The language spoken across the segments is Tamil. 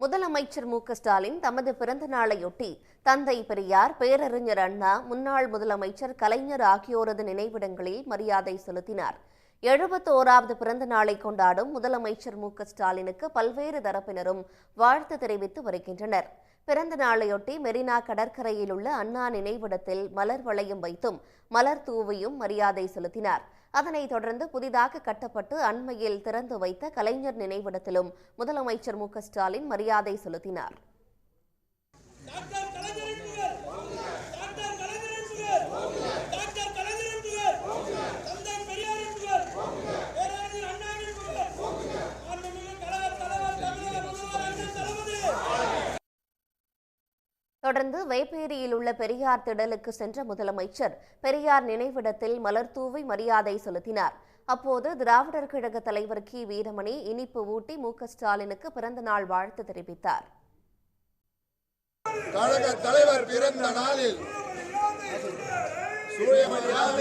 முதலமைச்சர் மு ஸ்டாலின் தமது பிறந்த நாளையொட்டி தந்தை பெரியார் பேரறிஞர் அண்ணா முன்னாள் முதலமைச்சர் கலைஞர் ஆகியோரது நினைவிடங்களில் மரியாதை செலுத்தினார். எழுபத்தோராவது பிறந்த நாளை கொண்டாடும் முதலமைச்சர் மு ஸ்டாலினுக்கு பல்வேறு தரப்பினரும் வாழ்த்து தெரிவித்து வருகின்றனர். பிறந்த நாளையொட்டி மெரினா கடற்கரையில் உள்ள அண்ணா நினைவிடத்தில் மலர் வளையம் வைத்தும் மலர் தூவியும் மரியாதை செலுத்தினார். அதனைத் தொடர்ந்து புதிதாக கட்டப்பட்டு அண்மையில் திறந்து வைத்த கலைஞர் நினைவிடத்திலும் முதலமைச்சர் மு ஸ்டாலின் மரியாதை செலுத்தினார் டாக்டர் கலைஞர் என்பவர் டாக்டர் கலைஞர் என்பவர் டாக்டர் கலைஞர் என்பவர் தந்தை பெரியார் என்பவர் பேரறிஞர் அண்ணா என்பவர் மாண்புமிகு கழக தலைவர் தமிழக முதல்வர் அண்ணன் தளபதி தொடர்ந்து வேப்பேரியில் உள்ள பெரியார் திடலுக்கு சென்ற முதலமைச்சர் பெரியார் நினைவிடத்தில் மலர் தூவி மரியாதை செலுத்தினார். அப்போது திராவிடர் கழக தலைவர் கி. வீரமணி இனிப்பு ஊட்டி மு. க. ஸ்டாலினுக்கு பிறந்த நாள் வாழ்த்து தெரிவித்தார். கழக தலைவர் பிறந்த நாளில் சூரியமணியாத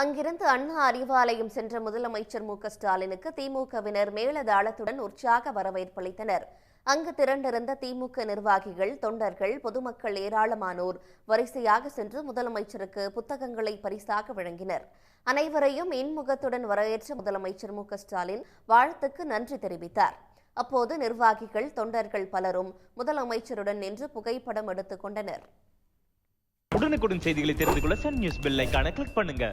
அங்கிருந்து அண்ணா அறிவாலயம் சென்ற முதலமைச்சர் மு க ஸ்டாலினுக்கு திமுகவினர் மேலதாளத்துடன் உற்சாக வரவேற்பளித்தனர் அங்கு திரண்டிருந்த திமுக நிர்வாகிகள் தொண்டர்கள் பொதுமக்கள் ஏராளமானோர் வரிசையாக சென்று முதலமைச்சருக்கு புத்தகங்களை பரிசாக வழங்கினர். அனைவரையும் இன்முகத்துடன் வரவேற்ற முதலமைச்சர் மு க ஸ்டாலின் வாழ்த்துக்கு நன்றி தெரிவித்தார். அப்போது நிர்வாகிகள் தொண்டர்கள் பலரும் முதலமைச்சருடன் நின்று புகைப்படம் எடுத்துக் கொண்டனர். உடனுக்குடன் செய்திகளை தெரிந்து கொள்ள சன் நியூஸ் பெல் ஐக்கான கிளிக் பண்ணுங்க.